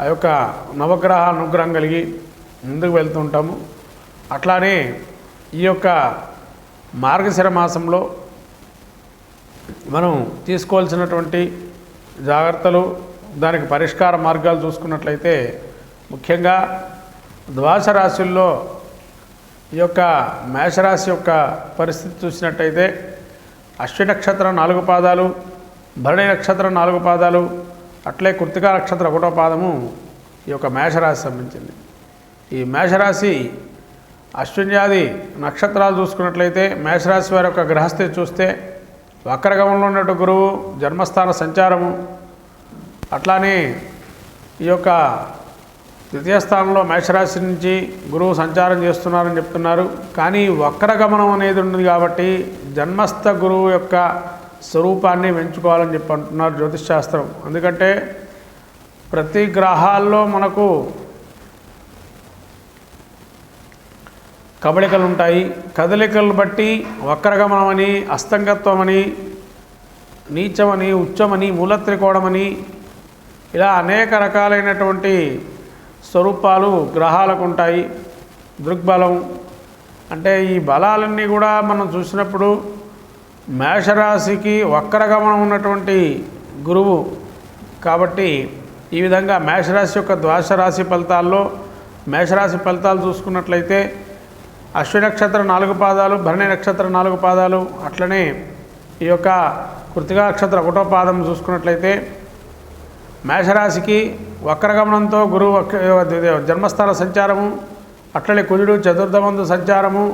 ఆ యొక్క నవగ్రహ అనుగ్రహం కలిగి ముందుకు వెళ్తుంటాము. అట్లానే ఈ యొక్క మార్గశిర మాసంలో మనం తీసుకోవాల్సినటువంటి జాగ్రత్తలు దానికి పరిష్కార మార్గాలు చూసుకున్నట్లయితే ముఖ్యంగా ద్వాస రాశుల్లో ఈ యొక్క మేషరాశి యొక్క పరిస్థితి చూసినట్టయితే అశ్వి నక్షత్రం నాలుగు పాదాలు భరణి నక్షత్రం నాలుగు పాదాలు అట్లే కృతికా నక్షత్ర ఒకటో పాదము ఈ యొక్క మేషరాశి సంబంధించింది. ఈ మేషరాశి అశ్విన్యాది నక్షత్రాలు చూసుకున్నట్లయితే మేషరాశి వారి యొక్క గ్రహస్థితి చూస్తే వక్రగమంలో ఉన్నట్టు గురువు జన్మస్థాన సంచారము అట్లానే ఈ యొక్క ద్వితీయ స్థానంలో మేషరాశి నుంచి గురువు సంచారం చేస్తున్నారని చెప్తున్నారు. కానీ వక్రగమనం అనేది ఉంది కాబట్టి జన్మస్థ గురువు యొక్క స్వరూపాన్ని పెంచుకోవాలని చెప్పి అంటున్నారు జ్యోతిష్శాస్త్రం ఎందుకంటే ప్రతి గ్రహాల్లో మనకు కబళికలు ఉంటాయి. కదలికలు బట్టి వక్రగమనమని అస్తంగత్వమని నీచమని ఉచ్చమని మూలత్రికోణమని ఇలా అనేక రకాలైనటువంటి స్వరూపాలు గ్రహాలకు ఉంటాయి. దృగ్బలం అంటే ఈ బలాలన్నీ కూడా మనం చూసినప్పుడు మేషరాశికి వక్రగమనం ఉన్నటువంటి గురువు. కాబట్టి ఈ విధంగా మేషరాశి యొక్క ద్వాదశరాశి ఫలితాల్లో మేషరాశి ఫలితాలు చూసుకున్నట్లయితే అశ్వినక్షత్ర నాలుగు పాదాలు భరణి నక్షత్ర నాలుగు పాదాలు అట్లనే ఈ యొక్క కృతికా నక్షత్ర ఒకటో పాదం చూసుకున్నట్లయితే మేషరాశికి వక్రగమనంతో గురువు జన్మస్థాన సంచారము అట్లనే కుజుడు చతుర్థమందు సంచారము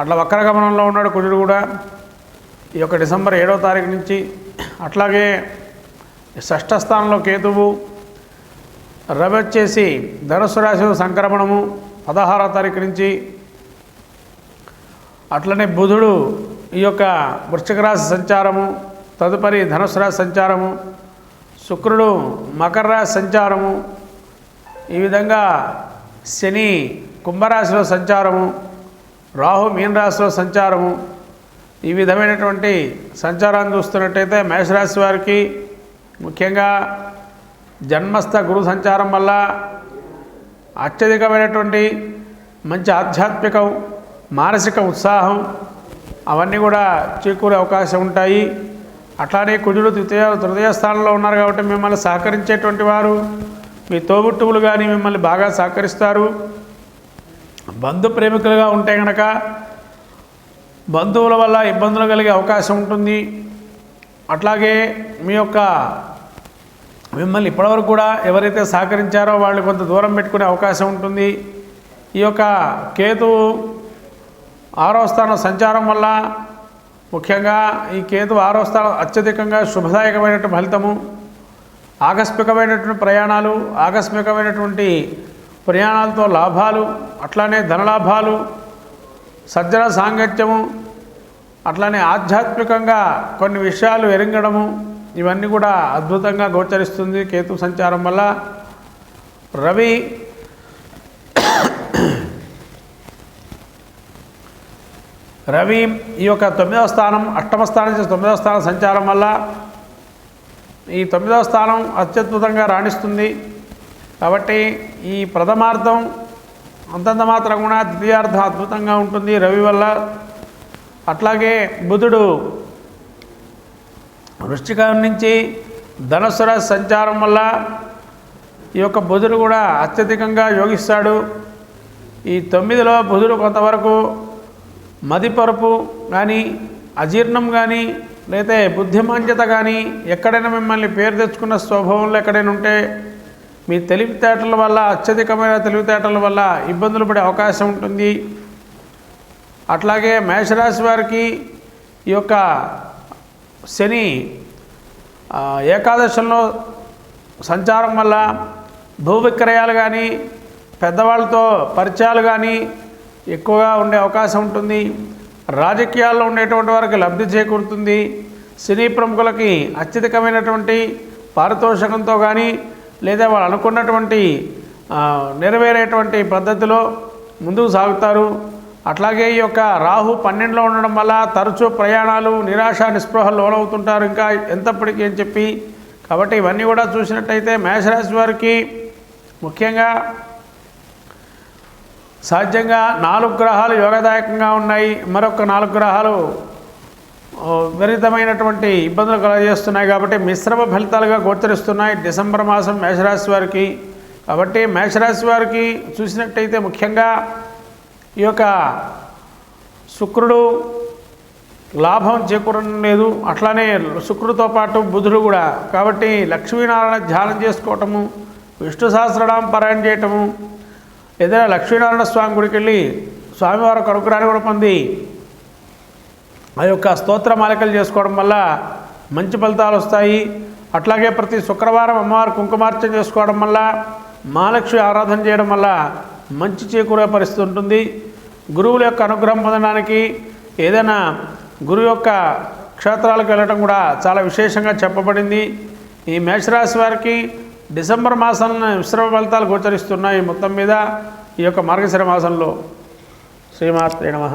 అట్లా వక్రగమనంలో ఉన్నాడు కుజుడు కూడా. ఈ యొక్క డిసెంబర్ ఏడవ తారీఖు నుంచి అట్లాగే షష్ఠ స్థానంలో కేతువు రవి వచ్చేసి ధనుసు రాశి సంక్రమణము పదహారవ తారీఖు నుంచి అట్లనే బుధుడు ఈ యొక్క వృశ్చిక రాశి సంచారము తదుపరి ధనుసు రాశి సంచారము శుక్రుడు మకర రాశి సంచారము ఈ విధంగా శని కుంభరాశిలో సంచారము రాహు మీన రాశిలో సంచారము ఈ విధమైనటువంటి సంచారాన్ని చూస్తున్నట్టయితే మేషరాశి వారికి ముఖ్యంగా జన్మస్థ గురు సంచారం వల్ల అత్యధికమైనటువంటి మంచి ఆధ్యాత్మికం మానసిక ఉత్సాహం అవన్నీ కూడా చేకూరే అవకాశం ఉంటాయి. అట్లానే కుజుడు తృతీయ తృతీయ స్థానంలో ఉన్నారు కాబట్టి మిమ్మల్ని సహకరించేటువంటి వారు మీ తోబుట్టువులు కానీ మిమ్మల్ని బాగా సహకరిస్తారు. బంధు ప్రేమికులుగా ఉంటే కనుక బంధువుల వల్ల ఇబ్బందులు కలిగే అవకాశం ఉంటుంది. అట్లాగే మీ యొక్క మిమ్మల్ని ఇప్పటివరకు కూడా ఎవరైతే సహకరించారో వాళ్ళు కొంత దూరం పెట్టుకునే అవకాశం ఉంటుంది. ఈ యొక్క కేతు ఆరో స్థానం సంచారం వల్ల ముఖ్యంగా ఈ కేతు ఆరో స్థానం అత్యధికంగా శుభదాయకమైనటువంటి ఫలితము ఆకస్మికమైనటువంటి ప్రయాణాలు ఆకస్మికమైనటువంటి ప్రయాణాలతో లాభాలు అట్లానే ధనలాభాలు సజ్జన సాంగత్యము అట్లానే ఆధ్యాత్మికంగా కొన్ని విషయాలు ఎరింగడము ఇవన్నీ కూడా అద్భుతంగా గోచరిస్తుంది కేతు సంచారం వల్ల. రవి రవి ఈ యొక్క తొమ్మిదవ స్థానం అష్టమ స్థానం నుంచి తొమ్మిదవ స్థానం సంచారం వల్ల ఈ తొమ్మిదవ స్థానం అత్యద్భుతంగా రాణిస్తుంది. కాబట్టి ఈ ప్రథమార్థం అంతంత మాత్రం కూడా ద్వితీయార్థ అద్భుతంగా ఉంటుంది. రవి వల్ల అట్లాగే బుధుడు వృష్టికం నుంచి ధనుసు సంచారం వల్ల ఈ యొక్క బుధుడు కూడా అత్యధికంగా యోగిస్తాడు. ఈ తొమ్మిదిలో బుధుడు కొంతవరకు మదిపరుపు కానీ అజీర్ణం కానీ లేతే బుద్ధిమాంద్యత కానీ ఎక్కడైనా మిమ్మల్ని పేరు తెచ్చుకున్న స్వభావంలో ఎక్కడైనా ఉంటే మీ తెలివితేటల వల్ల అత్యధికమైన తెలివితేటల వల్ల ఇబ్బందులు పడే అవకాశం ఉంటుంది. అట్లాగే మేషరాశి వారికి ఈ యొక్క శని ఏకాదశంలో సంచారం వల్ల భూ విక్రయాలు కానీ పెద్దవాళ్ళతో పరిచయాలు కానీ ఎక్కువగా ఉండే అవకాశం ఉంటుంది. రాజకీయాల్లో ఉండేటువంటి వారికి లబ్ధి చేకూరుతుంది. సినీ ప్రముఖులకి అత్యధికమైనటువంటి పారితోషికంతో కానీ లేదా వాళ్ళు అనుకున్నటువంటి నెరవేరేటువంటి పద్ధతిలో ముందుకు సాగుతారు. అట్లాగే ఈ యొక్క రాహు పన్నెండులో ఉండడం వల్ల తరచూ ప్రయాణాలు నిరాశ నిస్పృహలు లోనవుతుంటారు ఇంకా ఎంతప్పటికీ అని చెప్పి. కాబట్టి ఇవన్నీ కూడా చూసినట్టయితే మేషరాశి వారికి ముఖ్యంగా సాధ్యంగా నాలుగు గ్రహాలు యోగదాయకంగా ఉన్నాయి. మరొక నాలుగు గ్రహాలు విపరీతమైనటువంటి ఇబ్బందులు కలగజేస్తున్నాయి కాబట్టి మిశ్రమ ఫలితాలుగా గోచరిస్తున్నాయి. డిసెంబర్ మాసం మేషరాశి వారికి. కాబట్టి మేషరాశి వారికి చూసినట్టయితే ముఖ్యంగా ఈ యొక్క శుక్రుడు లాభం చేకూరడం లేదు. అట్లానే శుక్రుడితో పాటు బుధుడు కూడా. కాబట్టి లక్ష్మీనారాయణ ధ్యానం చేసుకోవటము విష్ణు సహస్రనామం పారాయణ చేయటము ఏదైనా లక్ష్మీనారాయణ స్వామి గుడికి వెళ్ళి స్వామివారి ఒక అనుగ్రహాన్ని కూడా పొంది ఆ యొక్క స్తోత్ర మాలికలు చేసుకోవడం వల్ల మంచి ఫలితాలు వస్తాయి. అట్లాగే ప్రతి శుక్రవారం అమ్మవారు కుంకుమార్చన చేసుకోవడం వల్ల మహాలక్ష్మి ఆరాధన చేయడం వల్ల మంచి చేకూరే పరిస్థితి ఉంటుంది. గురువుల యొక్క అనుగ్రహం పొందడానికి ఏదైనా గురువు యొక్క క్షేత్రాలకు వెళ్ళడం కూడా చాలా విశేషంగా చెప్పబడింది. ఈ మేషరాశి వారికి డిసెంబర్ మాసంలో మిశ్రమ ఫలితాలు గోచరిస్తున్నాయి మొత్తం మీద ఈ యొక్క మార్గశిర మాసంలో. శ్రీమాత్రే నమ.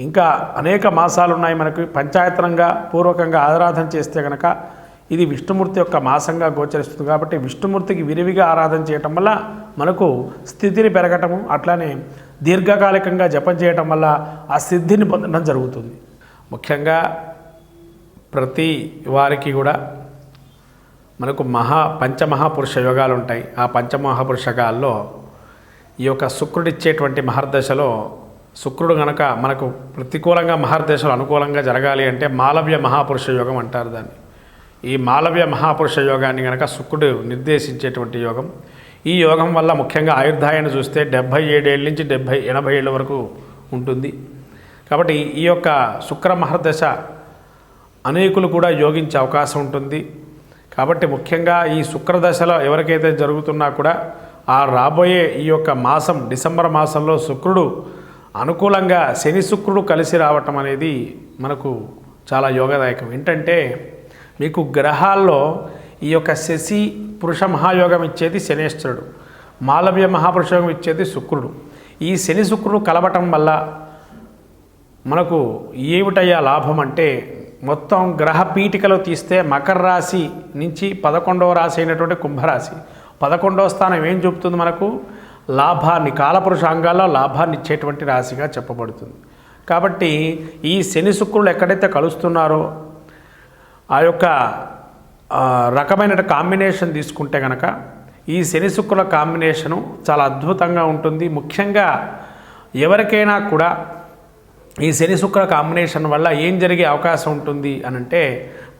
ఇంకా అనేక మాసాలు ఉన్నాయి మనకి పంచాయతనంగా పూర్వకంగా ఆరాధన చేస్తే కనుక ఇది విష్ణుమూర్తి యొక్క మాసంగా గోచరిస్తుంది కాబట్టి విష్ణుమూర్తికి విరివిగా ఆరాధన చేయటం వల్ల మనకు స్థితిని పెరగటము అట్లానే దీర్ఘకాలికంగా జపం చేయటం వల్ల ఆ సిద్ధిని పొందడం జరుగుతుంది. ముఖ్యంగా ప్రతి వారికి కూడా మనకు మహా పంచమహాపురుష యోగాలు ఉంటాయి ఆ పంచమహాపురుషకాల్లో ఈ యొక్క శుక్రుడిచ్చేటువంటి మహర్దశలో శుక్రుడు గనక మనకు ప్రతికూలంగా మహర్దశలు అనుకూలంగా జరగాలి అంటే మాలవ్య మహాపురుష యోగం అంటారు దాన్ని. ఈ మాలవ్య మహాపురుష యోగాన్ని గనక శుక్రుడు నిర్దేశించేటువంటి యోగం. ఈ యోగం వల్ల ముఖ్యంగా ఆయుర్దాయాన్ని చూస్తే డెబ్భై ఏడేళ్ళ నుంచి డెబ్భై ఎనభై ఏళ్ళ వరకు ఉంటుంది. కాబట్టి ఈ యొక్క శుక్ర మహర్దశ అనేకులు కూడా యోగించే అవకాశం ఉంటుంది. కాబట్టి ముఖ్యంగా ఈ శుక్రదశలో ఎవరికైతే జరుగుతున్నా కూడా ఆ రాబోయే ఈ యొక్క మాసం డిసెంబర్ మాసంలో శుక్రుడు అనుకూలంగా శని శుక్రుడు కలిసి రావటం అనేది మనకు చాలా యోగదాయకం. ఏంటంటే మీకు గ్రహాల్లో ఈ యొక్క శశి పురుష మహాయోగం ఇచ్చేది శనేశ్వరుడు మాలవ్య మహాపురుషయోగం ఇచ్చేది శుక్రుడు. ఈ శని శుక్రుడు కలవటం వల్ల మనకు ఏమిటయ్యా లాభం అంటే మొత్తం గ్రహ పీఠికలో తీస్తే మకర రాశి నుంచి పదకొండవ రాశి అయినటువంటి కుంభరాశి. పదకొండవ స్థానం ఏం చూపుతుంది మనకు? లాభాన్ని కాలపురుష అంగాల్లో లాభాన్ని ఇచ్చేటువంటి రాశిగా చెప్పబడుతుంది. కాబట్టి ఈ శని శుక్రులు ఎక్కడైతే కలుస్తున్నారో ఆ యొక్క రకమైన కాంబినేషన్ తీసుకుంటే కనుక ఈ శని శుక్రుల కాంబినేషను చాలా అద్భుతంగా ఉంటుంది. ముఖ్యంగా ఎవరికైనా కూడా ఈ శని శుక్ర కాంబినేషన్ వల్ల ఏం జరిగే అవకాశం ఉంటుంది అని అంటే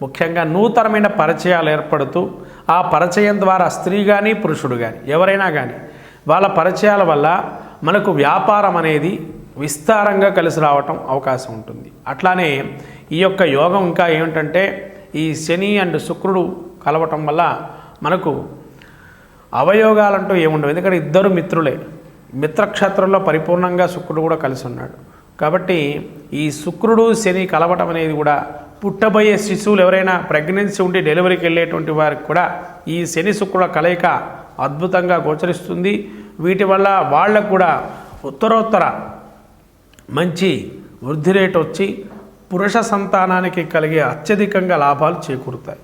ముఖ్యంగా నూతనమైన పరిచయాలు ఏర్పడుతూ ఆ పరిచయం ద్వారా స్త్రీ కానీ పురుషుడు కానీ ఎవరైనా కానీ వాళ్ళ పరిచయాల వల్ల మనకు వ్యాపారం అనేది విస్తారంగా కలిసి రావటం అవకాశం ఉంటుంది. అట్లానే ఈ యొక్క యోగం ఇంకా ఏమిటంటే ఈ శని అండ్ శుక్రుడు కలవటం వల్ల మనకు అవయోగాలంటూ ఏముండవు. ఎందుకంటే ఇద్దరు మిత్రులే. మిత్రక్షేత్రంలో పరిపూర్ణంగా శుక్రుడు కూడా కలిసి ఉన్నాడు. కాబట్టి ఈ శుక్రుడు శని కలవటం అనేది కూడా పుట్టబోయే శిశువులు ఎవరైనా ప్రెగ్నెన్సీ ఉండి డెలివరీకి వెళ్ళేటువంటి వారికి కూడా ఈ శని శుక్రుల కలయిక అద్భుతంగా గోచరిస్తుంది. వీటి వల్ల వాళ్ళకు కూడా ఉత్తరోత్తర మంచి వృద్ధి రేటు వచ్చి పురుష సంతానానికి కలిగే అత్యధికంగా లాభాలు చేకూరుతాయి.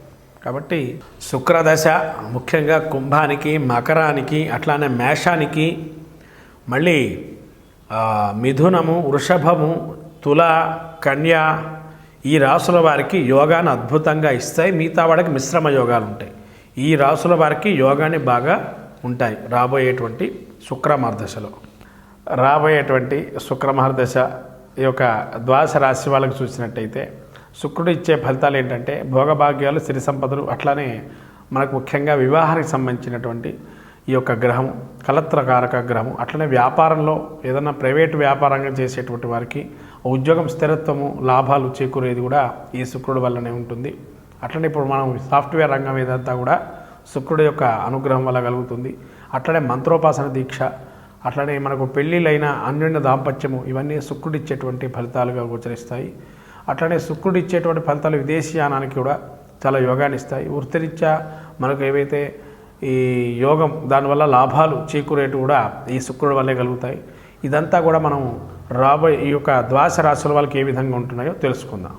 కాబట్టి శుక్రదశ ముఖ్యంగా కుంభానికి మకరానికి అట్లానే మేషానికి మళ్ళీ మిథునము వృషభము తుల కన్య ఈ రాసుల వారికి యోగాన్ని అద్భుతంగా ఇస్తాయి. మిగతా వాడికి మిశ్రమ యోగాలు ఉంటాయి. ఈ రాసుల వారికి యోగాన్ని బాగా ఉంటాయి. రాబోయేటువంటి శుక్రమార్దశలో రాబోయేటువంటి శుక్రమహర్దశ ఈ యొక్క ద్వాస రాశి వాళ్ళకి చూసినట్టయితే శుక్రుడు ఇచ్చే ఫలితాలు ఏంటంటే భోగభాగ్యాలు సిరి సంపదలు అట్లానే మనకు ముఖ్యంగా వివాహానికి సంబంధించినటువంటి ఈ యొక్క గ్రహం కలత్రకారక గ్రహం అట్లనే వ్యాపారంలో ఏదైనా ప్రైవేటు వ్యాపారంగా చేసేటువంటి వారికి ఉద్యోగం స్థిరత్వము లాభాలు చేకూరేది కూడా ఈ శుక్రుడు వల్లనే ఉంటుంది. అట్లనే ఇప్పుడు మనం సాఫ్ట్వేర్ రంగం ఏదంతా కూడా శుక్రుడు యొక్క అనుగ్రహం వల్ల కలుగుతుంది. అట్లనే మంత్రోపాసన దీక్ష అట్లనే మనకు పెళ్ళిళ్ళైన అన్యోన్య దాంపత్యము ఇవన్నీ శుక్రుడు ఇచ్చేటువంటి ఫలితాలుగా గోచరిస్తాయి. అట్లనే శుక్రుడు ఇచ్చేటువంటి ఫలితాలు విదేశీయానానికి కూడా చాలా యోగాన్ని ఇస్తాయి. వృత్తిరీత్యా మనకు ఏవైతే ఈ యోగం దానివల్ల లాభాలు చేకూరేటు కూడా ఈ శుక్రుడి వల్లే కలుగుతాయి. ఇదంతా కూడా మనం రాబోయే ఈ యొక్క ద్వాస రాశుల వాళ్ళకి ఏ విధంగా ఉంటున్నాయో తెలుసుకుందాం.